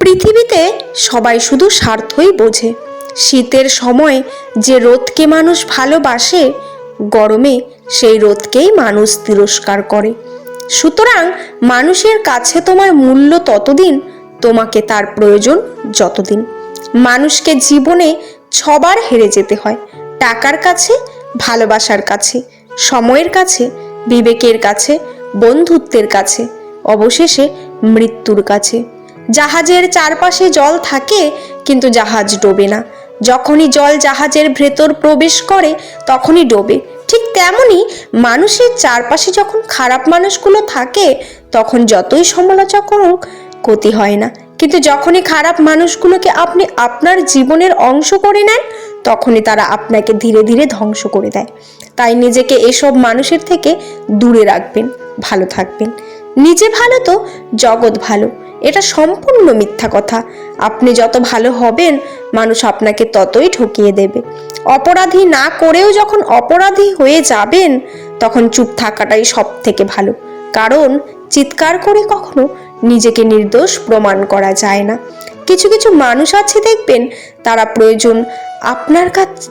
পৃথিবীতে সবাই শুধু স্বার্থই বোঝে। শীতের সময় যে রোদকে মানুষ ভালোবাসে, গরমে সেই রোদকেই মানুষ তিরস্কার করে। সুতরাং মানুষের কাছে তোমার মূল্য ততদিন, তোমাকে তার প্রয়োজন যতদিন। মানুষকে জীবনে ছবার হেরে যেতে হয়, টাকার কাছে, ভালোবাসার কাছে, সময়ের কাছে, বিবেকের কাছে, বন্ধুত্বের কাছে, অবশেষে মৃত্যুর কাছে। জাহাজের চারপাশে জল থাকে, কিন্তু জাহাজ ডোবে না। যখনই জল জাহাজের ভেতর প্রবেশ করে, তখনই ডোবে। ঠিক তেমনই মানুষের চারপাশে যখন খারাপ মানুষগুলো থাকে, তখন যতই সমালোচনা করুক ক্ষতি হয় না। কিন্তু যখনই খারাপ মানুষগুলোকে আপনি আপনার জীবনের অংশ করে নেন, তখনই তারা আপনাকে ধীরে ধীরে ধ্বংস করে দেয়। তাই নিজেকে এসব মানুষের থেকে দূরে রাখবেন, ভালো থাকবেন। নিজে ভালো তো জগৎ ভালো। এটা সম্পূর্ণ মিথ্যা কথা। আপনি যত ভালো হবেন, মানুষ আপনাকে ততই ঠকিয়ে দেবে। অপরাধী না করেও যখন অপরাধী হয়ে যাবেন, তখন চুপ থাকাটাই সব থেকে ভালো। কারণ চিৎকার করে কখনো নিজেকে নির্দোষ প্রমাণ করা যায় না। কিছু কিছু মানুষ আছে দেখবেন, তারা প্রয়োজন আপনার কাছ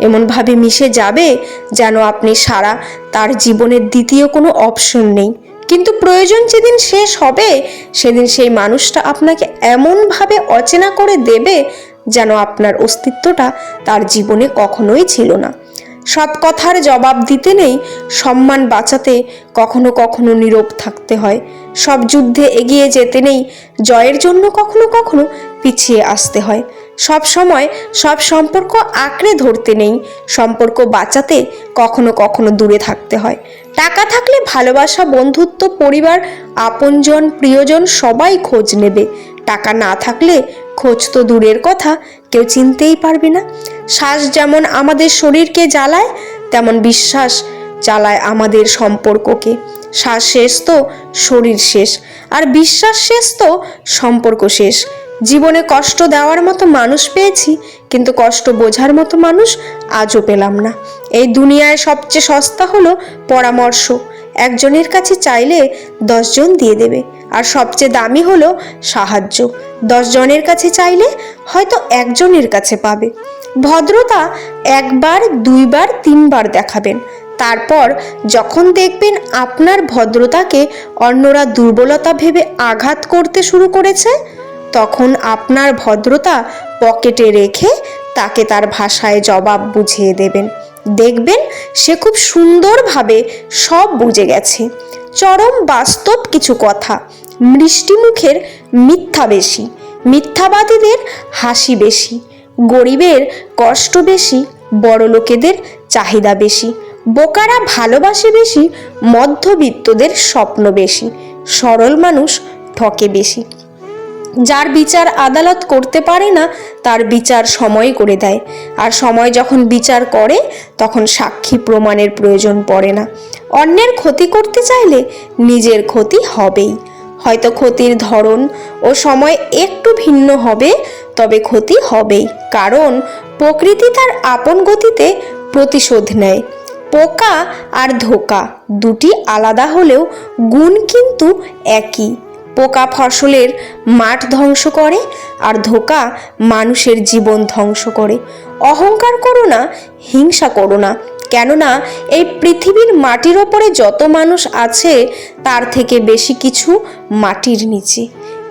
এমনভাবে মিশে যাবে যেন আপনি সারা তার জীবনের দ্বিতীয় কোনো অপশন নেই। কিন্তু প্রয়োজন যেদিন শেষ হবে, সেদিন সেই মানুষটা আপনাকে এমনভাবে অচেনা করে দেবে যেন আপনার অস্তিত্বটা তার জীবনে কখনোই ছিল না। সব কথার জবাব দিতে নেই, সম্মান বাঁচাতে কখনো কখনো নীরব থাকতে হয়। সব যুদ্ধে এগিয়ে যেতে নেই, জয়ের জন্য কখনো কখনো পিছিয়ে আসতে হয়। সব সময় সব সম্পর্ক আঁকড়ে ধরতে নেই, সম্পর্ক বাঁচাতে কখনো কখনো দূরে থাকতে হয়। টাকা থাকলে ভালোবাসা, বন্ধুত্ব, পরিবার, আপনজন, প্রিয়জন সবাই খোঁজ নেবে। টাকা না থাকলে খোঁজ তো দূরের কথা, কেউ চিনতেই পারবে না। শ্বাস যেমন আমাদের শরীরকে জ্বালায়, তেমন বিশ্বাস জ্বালায় আমাদের সম্পর্ককে। শ্বাস শেষ তো শরীর শেষ, আর বিশ্বাস শেষ তো সম্পর্ক শেষ। জীবনে কষ্ট দেওয়ার মতো মানুষ পেয়েছি, কিন্তু কষ্ট বোঝার মতো মানুষ আজও পেলাম না। এই দুনিয়ায় সবচেয়ে সস্তা হলো পরামর্শ। একজনের কাছে চাইলে দশজন দিয়ে দেবে, আর সবচেয়ে দামি হলো সাহায্য। দশজনের কাছে চাইলে হয়তো একজনের কাছে পাবে। ভদ্রতা একবার, দুইবার, তিনবার দেখাবেন। তারপর যখন দেখবেন আপনার ভদ্রতাকে অন্যরা দুর্বলতা ভেবে আঘাত করতে শুরু করেছে তখন আপনার ভদ্রতা পকেটে রেখে তাকে তার ভাষায় জবাব বুঝিয়ে দেবেন। দেখবেন সে খুব সুন্দরভাবে সব বুঝে গেছে। চরম বাস্তব কিছু কথা। মিষ্টি মুখের মিথ্যা বেশি, মিথ্যাবাদীদের হাসি বেশি, গরিবের কষ্ট বেশি বড় লোকেদের চাহিদা বেশি, বোকারা ভালোবাসে বেশি, মধ্যবিত্তদের স্বপ্ন বেশি, সরল মানুষ ঠকে বেশি। যার বিচার আদালত করতে পারে না, তার বিচার সময় করে দেয়। আর সময় যখন বিচার করে, তখন সাক্ষী প্রমাণের প্রয়োজন পড়ে না। অন্যের ক্ষতি করতে চাইলে নিজের ক্ষতি হবেই। হয়তো ক্ষতির ধরন ও সময় একটু ভিন্ন হবে, তবে ক্ষতি হবেই। কারণ প্রকৃতি তার আপন গতিতে প্রতিশোধ নেয়। পোকা আর ধোকা দুটি আলাদা হলেও গুণ কিন্তু একই। পোকা ফসলের মাঠ ধ্বংস করে আর ধোকা মানুষের জীবন ধ্বংস করে। অহংকার করো না, হিংসা করো না, কেননা এই পৃথিবীর মাটির ওপরে যত মানুষ আছে, তার থেকে বেশি কিছু মাটির নিচে।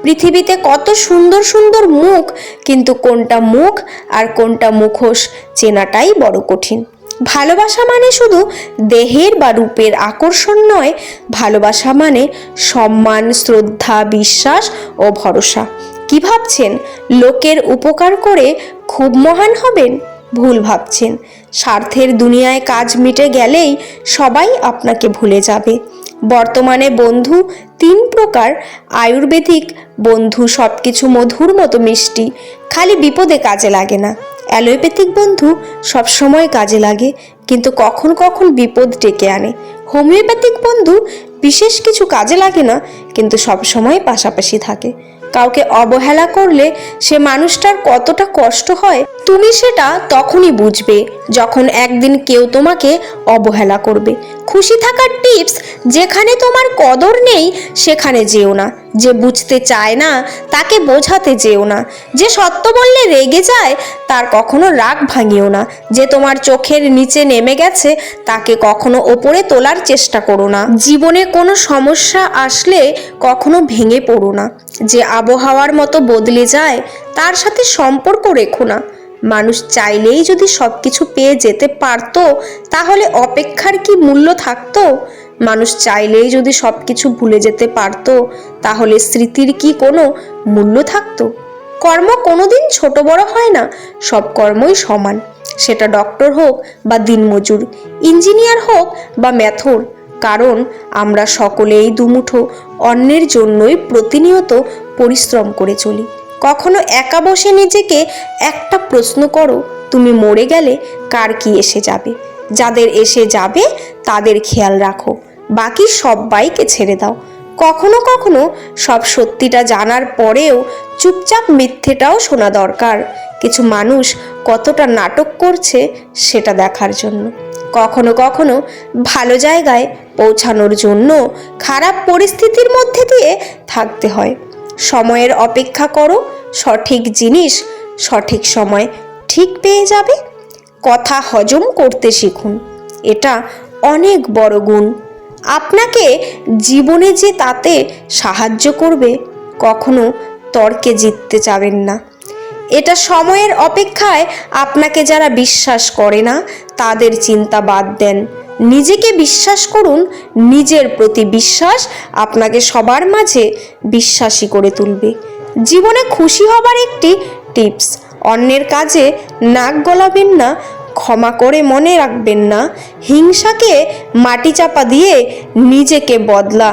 পৃথিবীতে কত সুন্দর সুন্দর মুখ, কিন্তু কোনটা মুখ আর কোনটা মুখোশ চেনাটাই বড় কঠিন। ভালোবাসা মানে শুধু দেহের বা রূপের আকর্ষণ নয়, ভালোবাসা মানে সম্মান, শ্রদ্ধা, বিশ্বাস ও ভরসা। কি ভাবছেন? লোকের উপকার করে খুব মহান হবেন? ভুল ভাবছেন। স্বার্থের দুনিয়ায় কাজ মিটে গেলেই সবাই আপনাকে ভুলে যাবে। বর্তমানে বন্ধু তিন প্রকার, আয়ুর্বেদিক, বন্ধু সব কিছু মধুর মতো মিষ্টি, খালি বিপদে কাজে লাগে না। অ্যালোপ্যাথিক বন্ধু সবসময় কাজে লাগে, কিন্তু কখন কখন বিপদ ডেকে আনে। হোমিওপ্যাথিক বন্ধু বিশেষ কিছু কাজে লাগে না, কিন্তু সবসময় পাশাপাশি থাকে। কাউকে অবহেলা করলে সে মানুষটার কতটা কষ্ট হয়, তুমি সেটা তখনই বুঝবে যখন একদিন কেউ তোমাকে অবহেলা করবে। খুশি থাকার টিপস, যেখানে তোমার কদর নেই, সেখানে যেও না। যে বুঝতে চায় না, তাকে বোঝাতে যেও না। যে সত্য বললে রেগে যায়, তার কখনো রাগ ভাঙিও না। যে তোমার চোখের নিচে নেমে গেছে, তাকে কখনো ওপরে তোলার চেষ্টা করো না। জীবনে কোনো সমস্যা আসলে কখনো ভেঙে পড়ো না। যে আবহাওয়ার মতো বদলে যায়, তার সাথে সম্পর্ক রেখো না। মানুষ চাইলেই যদি সব কিছু পেয়ে যেতে পারতো, তাহলে অপেক্ষার কি মূল্য থাকতো? মানুষ চাইলেই যদি সব কিছু ভুলে যেতে পারতো, তাহলে স্মৃতির কি কোনো মূল্য থাকতো? কর্ম কোনোদিন ছোট বড় হয় না, সব কর্মই সমান। সেটা ডক্টর হোক বা দিনমজুর, ইঞ্জিনিয়ার হোক বা ম্যাথর, কারণ আমরা সকলেই দুমুঠো, অন্যের জন্যই প্রতিনিয়ত পরিশ্রম করে চলি। কখনো একা বসে নিজেকে একটা প্রশ্ন করো, তুমি মরে গেলে কার কি এসে যাবে? যাদের এসে যাবে, তাদের খেয়াল রাখো। বাকি সবাইকে ছেড়ে দাও। কখনো কখনো সব সত্যিটা জানার পরেও চুপচাপ মিথ্যেটাও শোনা দরকার। কিছু মানুষ কতটা নাটক করছে সেটা দেখার জন্য। কখনো কখনো ভালো জায়গায় পৌঁছানোর জন্য খারাপ পরিস্থিতির মধ্যে দিয়ে থাকতে হয়। সময়ের অপেক্ষা করো, সঠিক জিনিস সঠিক সময় ঠিক পেয়ে যাবে। কথা হজম করতে শিখুন, এটা অনেক বড় গুণ। আপনাকে জীবনে যে তাতে সাহায্য করবে, কখনো তর্কে জিততে চাবেন না। এটা সময়ের অপেক্ষায় আপনাকে যারা বিশ্বাস করে না, তাদের চিন্তা বাদ দেন। নিজেকে বিশ্বাস করুন, নিজের প্রতি বিশ্বাস আপনাকে সবার মাঝে বিশ্বাসী করে তুলবে। জীবনে খুশি হবার একটি টিপস, অন্যের কাজে নাক গলাবেন না, ক্ষমা করে মনে রাখবেন না, হিংসাকে মাটি চাপা দিয়ে নিজেকে বদলা,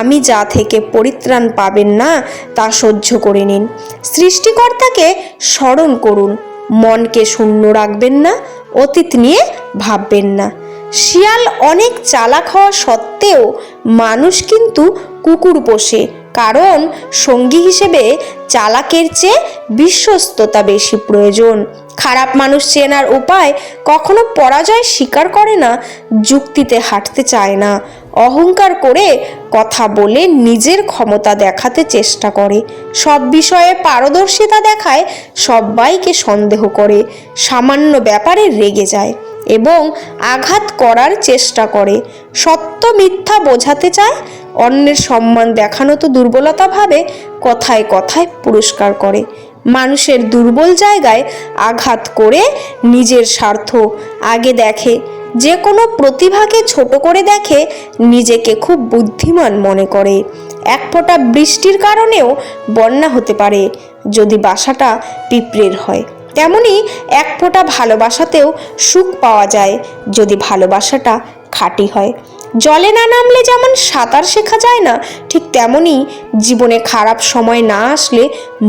আমি যা থেকে পরিত্রাণ পাবেন না, তা সহ্য করে নিন। সৃষ্টিকর্তাকে স্মরণ করুন, মনকে শূন্য রাখবেন না, অতীত নিয়ে ভাববেন না। শিয়াল অনেক চালাক হওয়া সত্ত্বেও মানুষ কিন্তু কুকুর পোষে, কারণ সঙ্গী হিসেবে চালাকের চেয়ে বিশ্বস্ততা বেশি প্রয়োজন। খারাপ মানুষ চেনার উপায় কখনো পরাজয় স্বীকার করে না, যুক্তিতে হাঁটতে চায় না। অহংকার করে কথা বলে নিজের ক্ষমতা দেখাতে চেষ্টা করে। সব বিষয়ে পারদর্শিতা দেখায় সবাইকে সন্দেহ করে, সামান্য ব্যাপারে রেগে যায়। এবং আঘাত করার চেষ্টা করে। সত্য মিথ্যা বোঝাতে চায়, অন্যের সম্মান দেখানো তো দুর্বলতা ভাবে কথায় কথায় পুরস্কার করে। মানুষের দুর্বল জায়গায় আঘাত করে নিজের স্বার্থ আগে দেখে। যে কোনো প্রতিভাকে ছোট করে দেখে নিজেকে খুব বুদ্ধিমান মনে করে। এক ফোঁটা বৃষ্টির কারণেও বন্যা হতে পারে, যদি বাসাটা পিঁপড়ের হয়। তেমনি এক ফোঁটা ভালোবাসাতেও সুখ পাওয়া যায় যদি ভালোবাসাটা খাঁটি হয়। জলে না নামলে যেমন সাঁতার শেখা যায় না, ঠিক তেমনই জীবনে খারাপ সময় না আসলে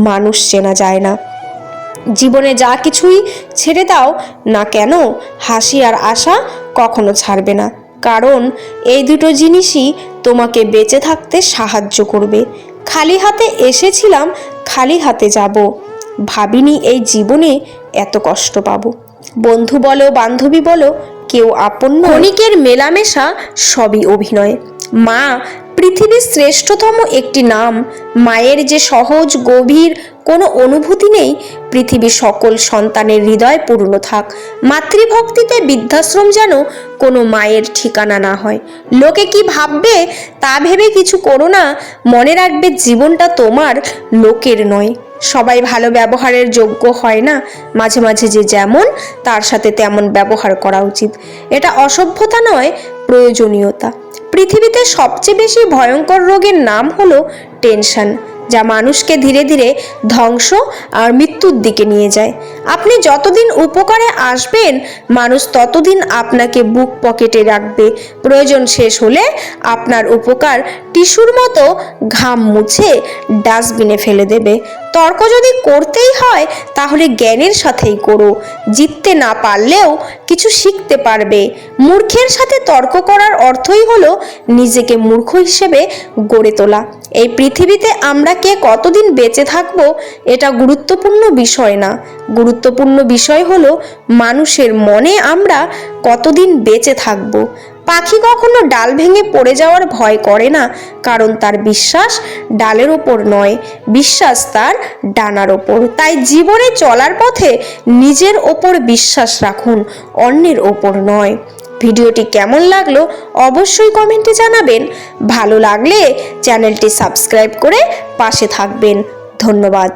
মানুষ চেনা যায় না। জীবনে যা কিছুই ছেড়ে দাও, না কেন হাসি আর আশা কখনো ছাড়বে না। কারণ এই দুটো জিনিসই তোমাকে বেঁচে থাকতে সাহায্য করবে। খালি হাতে এসেছিলাম, খালি হাতে যাব। ভাবিনি এই জীবনে এত কষ্ট পাবো। বন্ধু বলো, বান্ধবী বলো, কেউ আপন। ক্ষণিকের মেলামেশা সবই অভিনয়। মা, পৃথিবীর শ্রেষ্ঠতম একটি নাম। মায়ের যে সহজ, গভীর কোনো অনুভূতি নেই, পৃথিবীর সকল সন্তানের হৃদয় পূর্ণ থাক। মাতৃভক্তিতে বৃদ্ধাশ্রম যেন কোনো মায়ের ঠিকানা না হয়। লোকে কি ভাববে, তা ভেবে কিছু করো না। মনে রাখবে জীবনটা তোমার লোকের নয়। সবাই ভালো ব্যবহারের যোগ্য হয় না, মাঝে মাঝে যে যেমন, তার সাথে তেমন ব্যবহার করা উচিত। এটা অসভ্যতা নয়, প্রয়োজনীয়তা। পৃথিবীতে সবচেয়ে বেশি ভয়ঙ্কর রোগের নাম হলো টেনশন, যা মানুষকে ধীরে ধীরে ধ্বংস আর মৃত্যুর দিকে নিয়ে যায়। আপনি যতদিন উপকারে আসবেন, মানুষ ততদিন আপনাকে বুক পকেটে রাখবে। প্রয়োজন শেষ হলে আপনার উপকার টিস্যুর মতো ঘাম মুছে ডাস্টবিনে ফেলে দেবে। তর্ক যদি করতেই হয়, তাহলে জ্ঞানের সাথেই করো। জিততে না পারলেও কিছু শিখতে পারবে। মূর্খের সাথে তর্ক করার অর্থই হলো নিজেকে মূর্খ হিসেবে গড়ে তোলা। এই পৃথিবীতে আমরা কে কতদিন বেঁচে থাকব, এটা গুরুত্বপূর্ণ বিষয় না। গুরুত্বপূর্ণ বিষয় হলো মানুষের মনে আমরা কতদিন বেঁচে থাকব। পাখি কখনো ডাল ভেঙে পড়ে যাওয়ার ভয় করে না, কারণ তার বিশ্বাস ডালের ওপর নয়, বিশ্বাস তার ডানার ওপর। তাই জীবনে চলার পথে নিজের ওপর বিশ্বাস রাখুন, অন্যের ওপর নয়। ভিডিওটি কেমন লাগল অবশ্যই কমেন্টে জানাবেন। ভালো লাগলে চ্যানেলটি সাবস্ক্রাইব করে পাশে থাকবেন। ধন্যবাদ।